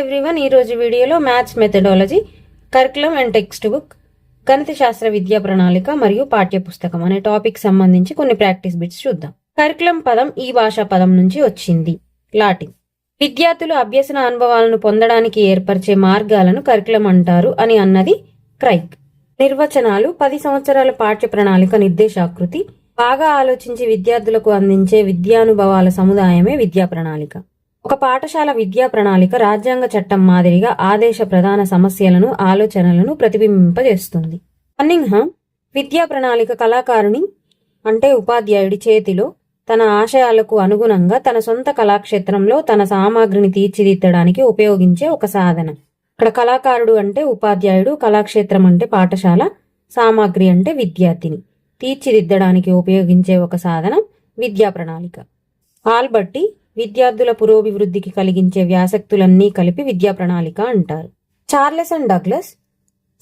Everyone ఈరోజు వీడియోలో maths methodology curriculum and textbook గణిత శాస్త్ర విద్యా ప్రణాళిక మరియు పాఠ్యపుస్తకం అనే టాపిక్ సంబంధించి కొన్ని ప్రాక్టీస్ బిట్స్ చూద్దాం. కరికులం పదం ఈ భాషా పదం నుంచి వచ్చింది. లాటిన్. విద్యార్థులు అభ్యసన అనుభవాలను పొందడానికి ఏర్పరిచే మార్గాలను కరికులం అంటారు అని అన్నది క్రైక్ నిర్వచనాలు పది సంవత్సరాల పాఠ్య ప్రణాళిక నిర్దేశాకృతి బాగా ఆలోచించి విద్యార్థులకు అందించే విద్యానుభవాల సముదాయమే విద్యా ప్రణాళిక. ఒక పాఠశాల విద్యా ప్రణాళిక రాజ్యాంగ చట్టం మాదిరిగా ఆదేశ ప్రధాన సమస్యలను ఆలోచనలను ప్రతిబింబింపజేస్తుంది. కన్నింగ్హామ్ విద్యా ప్రణాళిక కళాకారుని అంటే ఉపాధ్యాయుడి చేతిలో తన ఆశయాలకు అనుగుణంగా తన సొంత కళాక్షేత్రంలో తన సామాగ్రిని తీర్చిదిద్దడానికి ఉపయోగించే ఒక సాధనం. ఇక్కడ కళాకారుడు అంటే ఉపాధ్యాయుడు కళాక్షేత్రం అంటే పాఠశాల సామాగ్రి అంటే విద్యార్థిని. తీర్చిదిద్దడానికి ఉపయోగించే ఒక సాధనం విద్యా ప్రణాళిక. ఆల్బట్టి విద్యార్థుల పురోభివృద్ధికి కలిగించే వ్యాసక్తులన్నీ కలిపి విద్యా ప్రణాళిక అంటారు. చార్లెస్ అండ్ డగ్లస్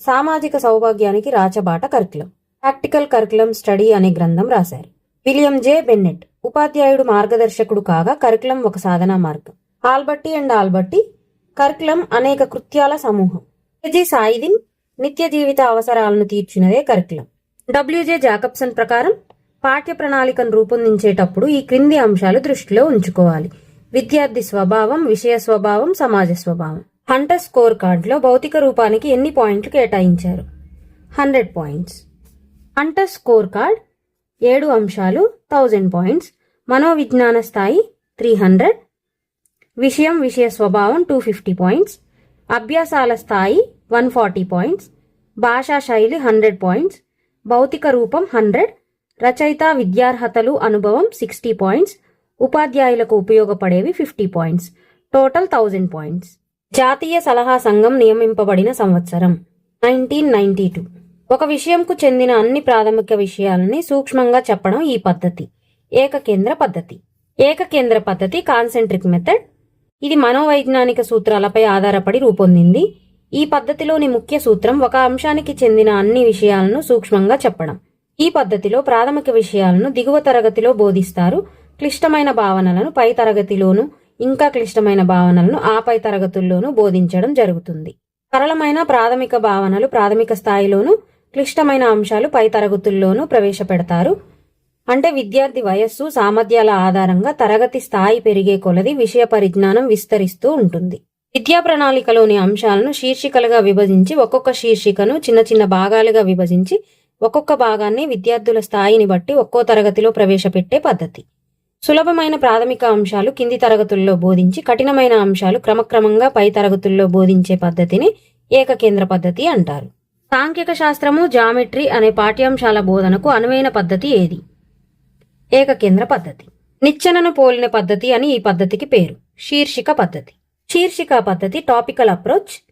సామాజిక సౌభాగ్యానికి రాచబాట కరికులం. ప్రాక్టికల్ కరికులం స్టడీ అనే గ్రంథం రాశారు. విలియం జే బెన్నెట్ ఉపాధ్యాయుడు మార్గదర్శకుడు కాగా కరికులం ఒక సాధనా మార్గం. ఆల్బట్టి అండ్ ఆల్బర్టీ కరికులం అనేక కృత్యాల సమూహం. జి సాయిదిన్ నిత్య జీవిత అవసరాలను తీర్చినదే కరికులం. డబ్ల్యూజే జాకబ్సన్ ప్రకారం పాఠ్య ప్రణాళికను రూపొందించేటప్పుడు ఈ క్రింది అంశాలు దృష్టిలో ఉంచుకోవాలి. విద్యార్థి స్వభావం విషయ స్వభావం సమాజ స్వభావం. హంటర్ స్కోర్ కార్డులో భౌతిక రూపానికి ఎన్ని పాయింట్లు కేటాయించారు? Hundred points. Hunter score card ఏడు అంశాలు థౌజండ్ పాయింట్స్. మనోవిజ్ఞాన స్థాయి త్రీ హండ్రెడ్. విషయం విషయ స్వభావం టూ ఫిఫ్టీ పాయింట్స్. అభ్యాసాల స్థాయి వన్ ఫార్టీ పాయింట్స్. భాషా శైలి హండ్రెడ్ పాయింట్స్. భౌతిక రూపం హండ్రెడ్. రచయిత విద్యార్హతలు అనుభవం సిక్స్టీ పాయింట్స్ ఉపాధ్యాయులకు ఉపయోగపడేవి fifty points total thousand points. జాతీయ సలహా సంఘం నియమింపబడిన సంవత్సరం నైన్టీన్ నైన్టీ టూ. ఒక విషయంకు చెందిన అన్ని ప్రాథమిక విషయాలని సూక్ష్మంగా చెప్పడం ఈ పద్ధతి. ఏకకేంద్ర పద్ధతి. ఏకకేంద్ర పద్ధతి కాన్సెంట్రిక్ మెథడ్. ఇది మనోవైజ్ఞానిక సూత్రాలపై ఆధారపడి రూపొందింది. ఈ పద్ధతిలోని ముఖ్య సూత్రం ఒక అంశానికి చెందిన అన్ని విషయాలను సూక్ష్మంగా చెప్పడం. ఈ పద్ధతిలో ప్రాథమిక విషయాలను దిగువ తరగతిలో బోధిస్తారు. క్లిష్టమైన భావనలను పై తరగతిలోను ఇంకా క్లిష్టమైన భావనలను ఆ పై తరగతుల్లోనూ బోధించడం జరుగుతుంది. సరళమైన ప్రాథమిక భావనలు ప్రాథమిక స్థాయిలోను క్లిష్టమైన అంశాలు పై తరగతుల్లోనూ ప్రవేశపెడతారు. అంటే విద్యార్థి వయస్సు సామర్థ్యాల ఆధారంగా తరగతి స్థాయి పెరిగే కొలది విషయ పరిజ్ఞానం విస్తరిస్తూ ఉంటుంది. విద్యా ప్రణాళికలోని అంశాలను శీర్షికలుగా విభజించి ఒక్కొక్క శీర్షికను చిన్న చిన్న భాగాలుగా విభజించి ఒక్కొక్క భాగాన్ని విద్యార్థుల స్థాయిని బట్టి ఒక్కో తరగతిలో ప్రవేశపెట్టే పద్ధతి. సులభమైన ప్రాథమిక అంశాలు కింది తరగతుల్లో బోధించి కఠినమైన అంశాలు క్రమక్రమంగా పై తరగతుల్లో బోధించే పద్ధతిని ఏకకేంద్ర పద్ధతి అంటారు. సాంఖ్యక శాస్త్రము జామెట్రీ అనే పాఠ్యాంశాల బోధనకు అనువైన పద్ధతి ఏది? ఏకకేంద్ర పద్ధతి. నిచ్చెనను పోలిన పద్ధతి అని ఈ పద్ధతికి పేరు. శీర్షిక పద్ధతి. శీర్షిక పద్ధతి టాపికల్ అప్రోచ్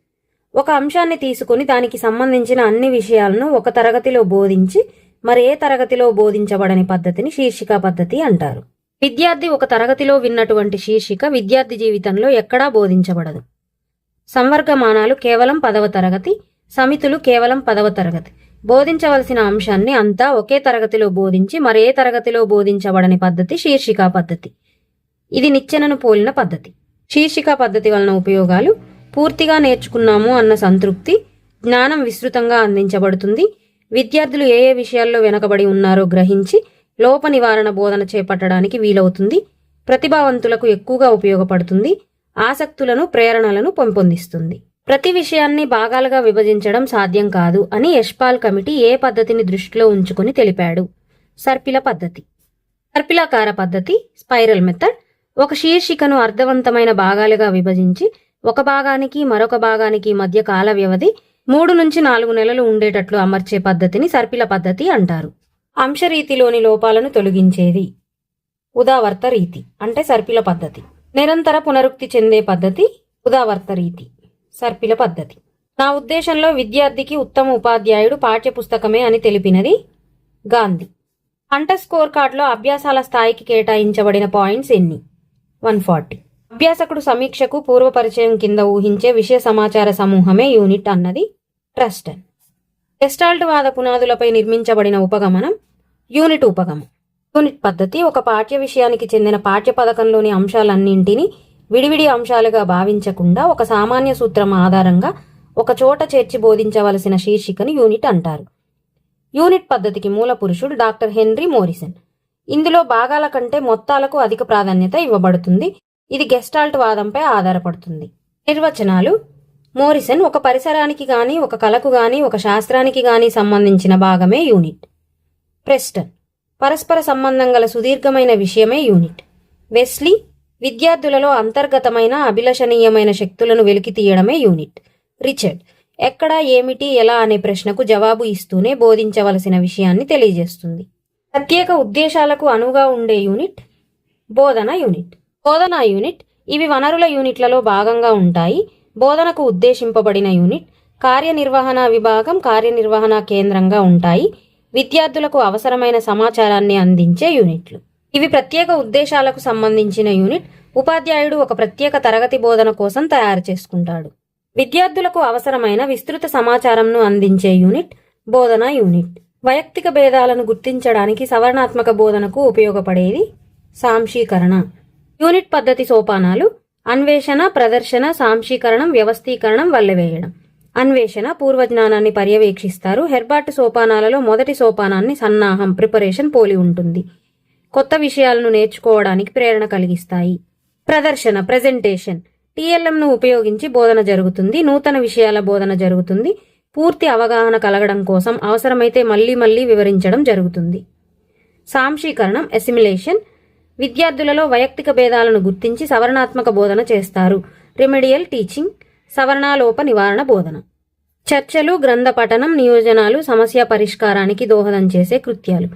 ఒక అంశాన్ని తీసుకుని దానికి సంబంధించిన అన్ని విషయాలను ఒక తరగతిలో బోధించి మరే తరగతిలో బోధించబడని పద్ధతిని శీర్షిక పద్ధతి అంటారు. విద్యార్థి ఒక తరగతిలో విన్నటువంటి శీర్షిక విద్యార్థి జీవితంలో ఎక్కడా బోధించబడదు. సంవర్గమానాలు కేవలం పదవ తరగతి సమితులు కేవలం పదవ తరగతి. బోధించవలసిన అంశాన్ని అంతా ఒకే తరగతిలో బోధించి మరే తరగతిలో బోధించబడని పద్ధతి శీర్షిక పద్ధతి. ఇది నిచ్చెనను పోలిన పద్ధతి. శీర్షిక పద్ధతి వలన ఉపయోగాలు పూర్తిగా నేర్చుకున్నాము అన్న సంతృప్తి జ్ఞానం విస్తృతంగా అందించబడుతుంది. విద్యార్థులు ఏ ఏ విషయాల్లో వెనకబడి ఉన్నారో గ్రహించి లోప నివారణ బోధన చేపట్టడానికి వీలవుతుంది. ప్రతిభావంతులకు ఎక్కువగా ఉపయోగపడుతుంది. ఆసక్తులను ప్రేరణలను పెంపొందిస్తుంది. ప్రతి విషయాన్ని భాగాలుగా విభజించడం సాధ్యం కాదు అని యశ్పాల్ కమిటీ ఏ పద్ధతిని దృష్టిలో ఉంచుకుని తెలిపాడు. సర్పిల పద్ధతి. సర్పిలాకార పద్ధతి స్పైరల్ మెథడ్ ఒక శీర్షికను అర్థవంతమైన భాగాలుగా విభజించి ఒక భాగానికి మరొక భాగానికి మధ్య కాల వ్యవధి మూడు నుంచి నాలుగు నెలలు ఉండేటట్లు అమర్చే పద్ధతిని సర్పిల పద్ధతి అంటారు. అంశరీతిలోని లోపాలను తొలగించేది ఉదావర్త రీతి అంటే సర్పిల పద్ధతి. నిరంతర పునరుక్తి చెందే పద్ధతి ఉదావర్త రీతి సర్పిల పద్ధతి. నా ఉద్దేశంలో విద్యార్థికి ఉత్తమ ఉపాధ్యాయుడు పాఠ్యపుస్తకమే అని తెలిపినది గాంధీ. అంటర్ స్కోర్ కార్డులో అభ్యాసాల స్థాయికి కేటాయించబడిన పాయింట్స్ ఎన్ని? One forty. అభ్యాసకుడు సమీక్షకు పూర్వపరిచయం కింద ఊహించే విషయ సమాచార సమూహమే యూనిట్ అన్నది ట్రస్టన్. గెస్టాల్ట్ వాద పునాదులపై నిర్మించబడిన ఉపగమనం యూనిట్ ఉపగమం. యూనిట్ పద్ధతి ఒక పాఠ్య విషయానికి చెందిన పాఠ్య పథకంలోని అంశాలన్నింటినీ విడివిడి అంశాలుగా భావించకుండా ఒక సామాన్య సూత్రం ఆధారంగా ఒక చోట చేర్చి బోధించవలసిన శీర్షికను యూనిట్ అంటారు. యూనిట్ పద్ధతికి మూల పురుషుడు డాక్టర్ హెన్రీ మోరిసన్. ఇందులో భాగాల కంటే మొత్తాలకు అధిక ప్రాధాన్యత ఇవ్వబడుతుంది. ఇది గెస్టాల్ట్ వాదంపై ఆధారపడుతుంది. నిర్వచనాలు మోరిసన్ ఒక పరిసరానికి గాని ఒక కళకు గాని ఒక శాస్త్రానికి గాని సంబంధించిన భాగమే యూనిట్. ప్రెస్టన్ పరస్పర సంబంధం గల సుదీర్ఘమైన విషయమే యూనిట్. వెస్లీ విద్యార్థులలో అంతర్గతమైన అభిలషణీయమైన శక్తులను వెలికి తీయడమే యూనిట్. రిచర్డ్ ఎక్కడ ఏమిటి ఎలా అనే ప్రశ్నకు జవాబు ఇస్తూనే బోధించవలసిన విషయాన్ని తెలియజేస్తుంది. ప్రత్యేక ఉద్దేశాలకు అనువుగా ఉండే యూనిట్ బోధన యూనిట్. బోధనా యూనిట్ ఇవి వనరుల యూనిట్లలో భాగంగా ఉంటాయి. బోధనకు ఉద్దేశింపబడిన యూనిట్ కార్యనిర్వహణ విభాగం కార్యనిర్వహణ కేంద్రంగా ఉంటాయి. విద్యార్థులకు అవసరమైన సమాచారాన్ని అందించే యూనిట్లు. ఇవి ప్రత్యేక ఉద్దేశాలకు సంబంధించిన యూనిట్ ఉపాధ్యాయుడు ఒక ప్రత్యేక తరగతి బోధన కోసం తయారు చేసుకుంటాడు. విద్యార్థులకు అవసరమైన విస్తృత సమాచారంను అందించే యూనిట్ బోధనా యూనిట్. వైయక్తిక భేదాలను గుర్తించడానికి సవరణాత్మక బోధనకు ఉపయోగపడేది సాంశీకరణ. యూనిట్ పద్ధతి సోపానాలు అన్వేషణ ప్రదర్శన సాంశీకరణం వ్యవస్థీకరణం వల్లవేయడం అన్వేషణ పూర్వజ్ఞానాన్ని పర్యవేక్షిస్తారు. హెర్బాట్ సోపానాలలో మొదటి సోపానాన్ని సన్నాహం ప్రిపరేషన్ పోలి ఉంటుంది. కొత్త విషయాలను నేర్చుకోవడానికి ప్రేరణ కలిగిస్తాయి. ప్రదర్శన ప్రెజెంటేషన్. టీఎల్ఎంను ఉపయోగించి బోధన జరుగుతుంది. నూతన విషయాల బోధన జరుగుతుంది. పూర్తి అవగాహన కలగడం కోసం అవసరమైతే మళ్ళీ మళ్ళీ వివరించడం జరుగుతుంది. సాంశీకరణం ఎసిమిలేషన్ విద్యార్థులలో వైయక్తిక భేదాలను గుర్తించి సవరణాత్మక బోధన చేస్తారు. రెమెడియల్ టీచింగ్ సవరణాలోప నివారణ బోధన. చర్చలు గ్రంథ పఠనం నియోజనాలు సమస్య పరిష్కారానికి దోహదం చేసే కృత్యాలు.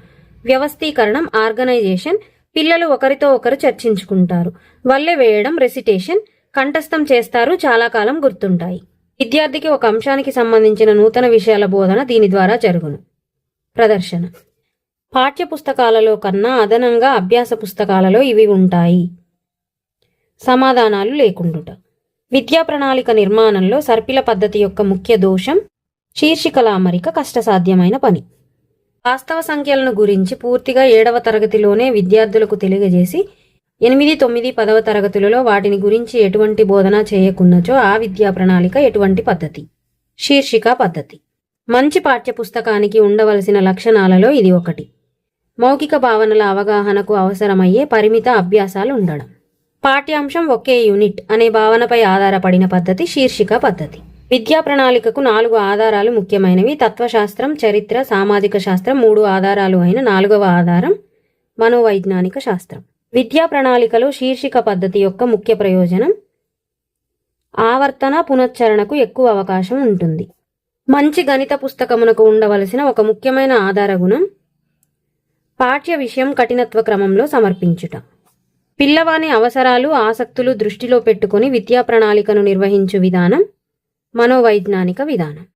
వ్యవస్థీకరణం ఆర్గనైజేషన్. పిల్లలు ఒకరితో ఒకరు చర్చించుకుంటారు. వల్లె వేయడం రెసిటేషన్ కంఠస్థం చేస్తారు చాలా కాలం గుర్తుంటాయి. విద్యార్థికి ఒక అంశానికి సంబంధించిన నూతన విషయాల బోధన దీని ద్వారా జరుగును. ప్రదర్శన. పాఠ్య పుస్తకాలలో కన్నా అదనంగా అభ్యాస పుస్తకాలలో ఇవి ఉంటాయి. సమాధానాలు లేకుండుట. విద్యా ప్రణాళిక నిర్మాణంలో సర్పిల పద్ధతి యొక్క ముఖ్య దోషం శీర్షికల అమరిక కష్టసాధ్యమైన పని. వాస్తవ సంఖ్యలను గురించి పూర్తిగా ఏడవ తరగతిలోనే విద్యార్థులకు తెలియజేసి ఎనిమిది తొమ్మిది పదవ తరగతులలో వాటిని గురించి ఎటువంటి బోధన చేయకున్నచో ఆ విద్యా ప్రణాళిక ఎటువంటి పద్ధతి? శీర్షిక పద్ధతి. మంచి పాఠ్యపుస్తకానికి ఉండవలసిన లక్షణాలలో ఇది ఒకటి. మౌఖిక భావనల అవగాహనకు అవసరమయ్యే పరిమిత అభ్యాసాలు ఉండడం పాఠ్యాంశం ఒకే యూనిట్ అనే భావనపై ఆధారపడిన పద్ధతి శీర్షిక పద్ధతి. విద్యా ప్రణాళికకు నాలుగు ఆధారాలు ముఖ్యమైనవి. తత్వశాస్త్రం చరిత్ర సామాజిక శాస్త్రం మూడు ఆధారాలు అయిన నాలుగవ ఆధారం మనోవైజ్ఞానిక శాస్త్రం. విద్యా ప్రణాళికలో శీర్షిక పద్ధతి యొక్క ముఖ్య ప్రయోజనం ఆవర్తన పునశ్చరణకు ఎక్కువ అవకాశం ఉంటుంది. మంచి గణిత పుస్తకమునకు ఉండవలసిన ఒక ముఖ్యమైన ఆధార గుణం పాఠ్య విషయం కఠినత్వ క్రమంలో సమర్పించుట. పిల్లవాని అవసరాలు ఆసక్తులు దృష్టిలో పెట్టుకుని విద్యా ప్రణాళికను నిర్వహించు విధానం మనోవైజ్ఞానిక విధానం.